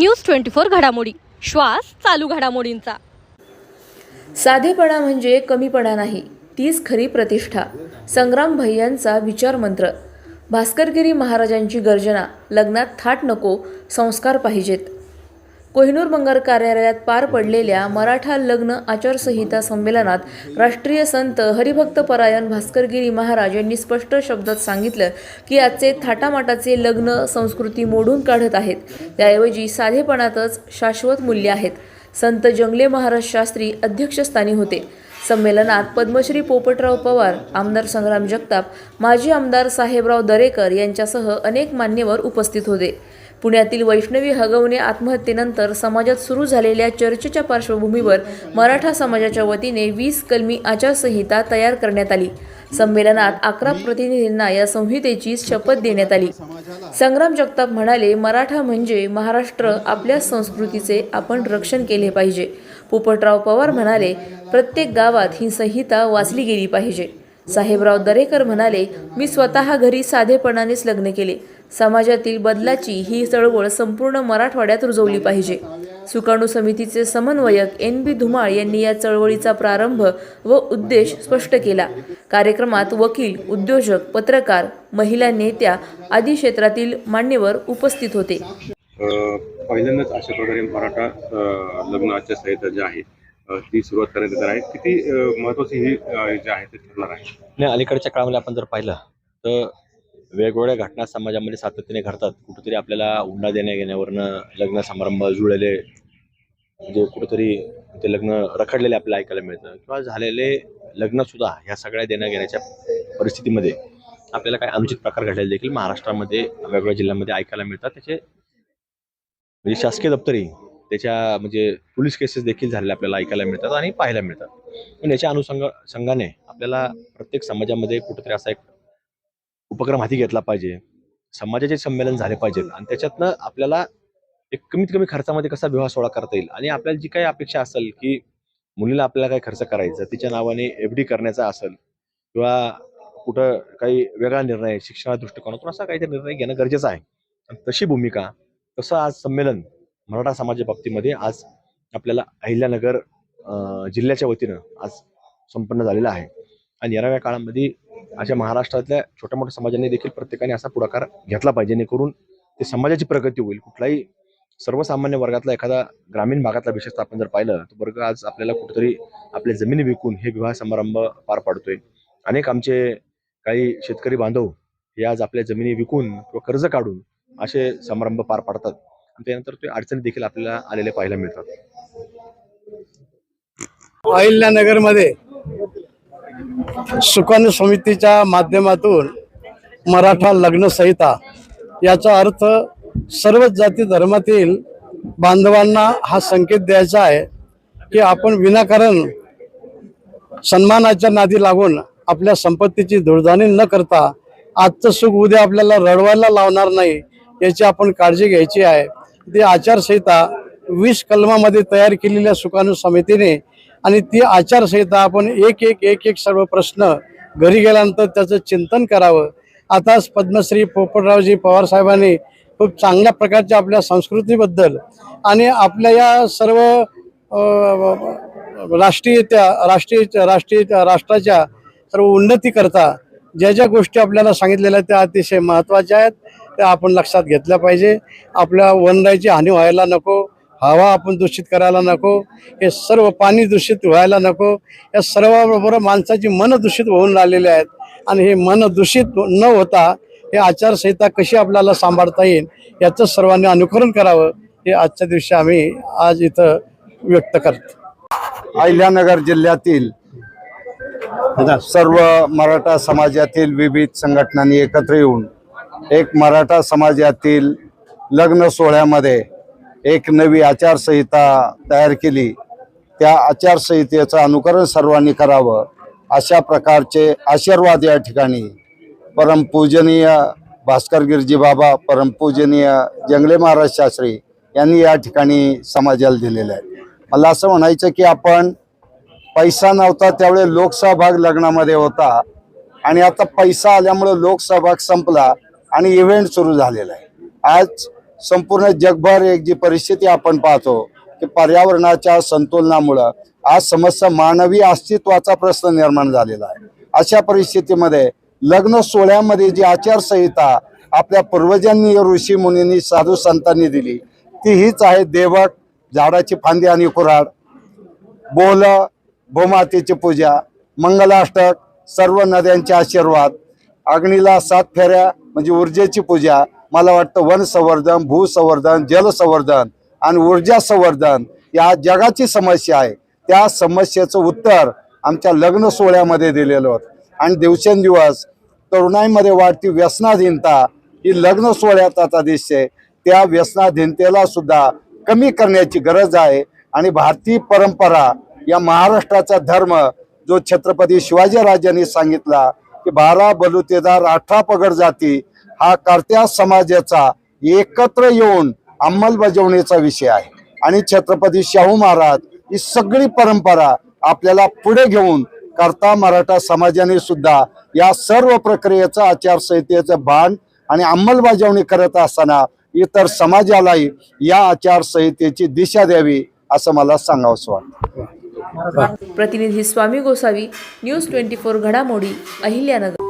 News twenty four घडामोडी. श्वास चालू घडामोडींचा. साधेपणा म्हणजे कमीपणा नाही तीच खरी प्रतिष्ठा. संग्राम भैयांचा विचार मंत्र. भास्करगिरी महाराजांची गर्जना लग्नात थाट नको संस्कार पाहिजेत. कोहिनूर बंगार कार्यालयात पार पडलेल्या मराठा लग्न आचारसंहिता संमेलनात राष्ट्रीय संत हरिभक्त परायण भास्करगिरी महाराज यांनी स्पष्ट शब्दात सांगितलं की आजचे थाटामाटाचे लग्न संस्कृती मोडून काढत आहेत. त्याऐवजी साधेपणातच शाश्वत मूल्य आहेत. संत जंगले महाराज शास्त्री अध्यक्षस्थानी होते. संमेलनात पद्मश्री पोपटराव पवार आमदार संग्राम जगताप माजी आमदार साहेबराव दरेकर यांच्यासह अनेक मान्यवर उपस्थित होते. पुण्यातील वैष्णवी हगवणे आत्महत्येनंतर समाजात सुरू झालेल्या चर्चेच्या पार्श्वभूमीवर मराठा समाजाच्या वतीने वीस कलमी आचारसंहिता तयार करण्यात आली. संमेलनात अकरा प्रतिनिधींना या संहितेची शपथ देण्यात आली. संग्राम जगताप म्हणाले मराठा म्हणजे महाराष्ट्र आपल्या संस्कृतीचे आपण रक्षण केले पाहिजे. पोपटराव पवार म्हणाले प्रत्येक गावात ही संहिता वाचली गेली पाहिजे. साहेबराव दरेकर म्हणाले मी स्वतः घरी साधेपणानेच लग्न केले. समाजातील बदलाची ही चळवळ संपूर्ण मराठवाड्यात रुजवली पाहिजे. सुकाणू समितीचे समन्वयक एन बी धुमाळ यांनी या चळवळीचा प्रारंभ व उद्देश स्पष्ट केला. कार्यक्रमात वकील उद्योजक पत्रकार महिला नेत्या आदी क्षेत्रातील मान्यवर उपस्थित होते. पहिल्यांदाच अशा प्रकारे मराठा अ, लग्न आचारसंहिता जी आहे ती सुरुवात करण्यात येणार आहे. किती महत्वाची ही जी आहे ते ठरणार आहे? नाही अलीकडच्या काळामध्ये आपण जर पाहिलं तर वेगवेगळ्या घटना समाजामध्ये सातत्याने घडतात. कुठंतरी आपल्याला हुंडा देण्या घेण्यावरनं लग्न समारंभ जुळलेले म्हणजे कुठंतरी ते लग्न रखडलेले आपल्याला ऐकायला मिळतं. किंवा झालेले लग्नसुद्धा ह्या सगळ्या देण्या घेण्याच्या परिस्थितीमध्ये आपल्याला काही अनुचित प्रकार घडलेले देखील महाराष्ट्रामध्ये वेगवेगळ्या जिल्ह्यामध्ये ऐकायला मिळतात. त्याचे म्हणजे शासकीय दप्तरी त्याच्या म्हणजे पोलीस केसेस देखील झालेल्या आपल्याला ऐकायला मिळतात आणि पाहायला मिळतात. पण याच्या अनुषंग संघाने आपल्याला प्रत्येक समाजामध्ये कुठेतरी असा एक उपक्रम हाती घेतला पाहिजे. समाजाचे संमेलन झाले पाहिजेत. आणि त्याच्यातनं आपल्याला एक कमीत कमी खर्चामध्ये कसा विवाह सोहळा करता येईल? आणि आपल्याला जी काही अपेक्षा असेल की मुलीला आपल्याला काही खर्च करायचा तिच्या नावाने एफ डी करण्याचा असेल किंवा कुठं काही वेगळा निर्णय शिक्षणा दृष्टिकोनातून असा काहीतरी निर्णय घेणं गरजेचं आहे. आणि तशी भूमिका तसं आज संमेलन मराठा समाजा बाबतीमध्ये आज आपल्याला अहिल्यानगर जिल्ह्याच्या वतीनं आज संपन्न झालेलं आहे. आणि येणाऱ्या काळामध्ये अशा महाराष्ट्रातल्या छोट्या मोठ्या समाजांनी देखील प्रत्येकाने असा पुढाकार घेतला पाहिजे जेणेकरून ते समाजाची प्रगती होईल. कुठलाही सर्वसामान्य वर्गातला एखादा ग्रामीण भागातला विशेषतः आपण जर पाहिलं तर वर्ग आज आपल्याला कुठेतरी आपल्या जमिनी विकून हे विवाह समारंभ पार पाडतोय. अनेक आमचे काही शेतकरी बांधव हे आज आपल्या जमिनी विकून किंवा कर्ज काढून असे समारंभ पार पाडतात. आणि त्यानंतर ते अडचणी देखील आपल्याला आलेले पाहायला मिळतात. अहिल्यानगरमध्ये सुकाणू समितीच्या माध्यमातून मराठा लग्न संहिता याचा अर्थ सर्वच जाती धर्मातील बांधवांना हा संकेत द्यायचा आहे की आपण विनाकारण सन्मानाच्या नादी लागून आपल्या संपत्तीची दुर्धानी न करता आजचं सुख उद्या आपल्याला रडवायला लावणार नाही याची आपण काळजी घ्यायची आहे. ती आचारसंहिता वीस कलमामध्ये तयार केलेल्या सुकाणू समितीने आणि ती आचारसंहिता आपण एक एक एक एक सर्व प्रश्न घरी गेल्यानंतर त्याचं चिंतन करावं. आताच पद्मश्री पोपटरावजी पवारसाहेबांनी खूप चांगल्या प्रकारच्या आपल्या संस्कृतीबद्दल आणि आपल्या या सर्व राष्ट्रीय त्या राष्ट्रीय राष्ट्रीय राष्ट्राच्या सर्व उन्नती करता ज्या ज्या गोष्टी आपल्याला सांगितलेल्या त्या अतिशय महत्त्वाच्या आहेत त्या आपण लक्षात घेतल्या पाहिजे. आपल्या वनराईची हानी व्हायला नको. हवा आपण दूषित करायला नको हे सर्व पाणी दूषित व्हायला नको या सर्वाबरोबर माणसाची मन दूषित होऊन राहिलेली आहेत. आणि हे मन दूषित न होता हे आचारसंहिता कशी आपल्याला सांभाळता येईल याचं सर्वांनी अनुकरण करावं हे आजच्या दिवशी आम्ही आज इथं व्यक्त करतो. अहिल्यानगर जिल्ह्यातील सर्व मराठा समाजातील विविध संघटनांनी एकत्र येऊन एक मराठा समाजातील लग्न सोहळ्यामध्ये एक नवी आचारसंहिता तयार केली. त्या आचारसंहितेचं अनुकरण सर्वांनी करावं अशा प्रकारचे आशीर्वाद या ठिकाणी. परमपूजनीय भास्कर गिरजी बाबा परमपूजनीय जंगले महाराज शास्त्री यांनी या ठिकाणी समाजाला दिलेलं आहे. मला असं म्हणायचं की आपण पैसा नव्हता त्यावेळी लोकसहभाग लग्नामध्ये होता आणि आता पैसा आल्यामुळे लोकसहभाग संपला आणि इव्हेंट सुरू झालेला आहे. आज संपूर्ण जगभर एक जी परिस्थिती आपण पाहतो की पर्यावरणाच्या संतुलनामुळं आज समस्या मानवी अस्तित्वाचा प्रश्न निर्माण झालेला आहे. अशा परिस्थितीमध्ये लग्न सोहळ्यामध्ये जी आचारसंहिता आपल्या पूर्वजांनी ऋषी मुनींनी साधू संतांनी दिली ती हीच आहे देवक झाडाची फांदी आणि कुऱ्हाड बोल भूमातेची पूजा मंगलाष्टक सर्व नद्यांचे आशीर्वाद अग्नीला सात फेऱ्या म्हणजे ऊर्जेची पूजा मला वाटतं वन संवर्धन भूसंवर्धन जलसंवर्धन आणि ऊर्जा संवर्धन या जगाची समस्या आहे. त्या समस्येचं उत्तर आमच्या लग्न सोहळ्यामध्ये दिलेलं होतं. आणि दिवसेंदिवस तरुणाईमध्ये वाढती व्यसनाधीनता ही लग्न सोहळ्याचा आता दिसते. त्या व्यसनाधीनतेला सुद्धा कमी करण्याची गरज आहे. आणि भारतीय परंपरा या महाराष्ट्राचा धर्म जो छत्रपती शिवाजीराजांनी सांगितला की बारा बलुतेदार अठरा पगड जाती हा कर्त्या समाजाचा एकत्र येऊन अंमलबजावणीचा विषय आहे. आणि छत्रपती शाहू महाराज ही सगळी परंपरा आपल्याला पुढे घेऊन करता मराठा समाजाने सुद्धा या सर्व प्रक्रियेचं आचारसंहितेचं भान आणि अंमलबजावणी करत असताना इतर समाजालाही या आचारसंहितेची दिशा द्यावी असं मला सांगावंसं वाटतं. प्रतिनिधी Swami Gosavi news twenty four घडामोडी अहिल्यानगर.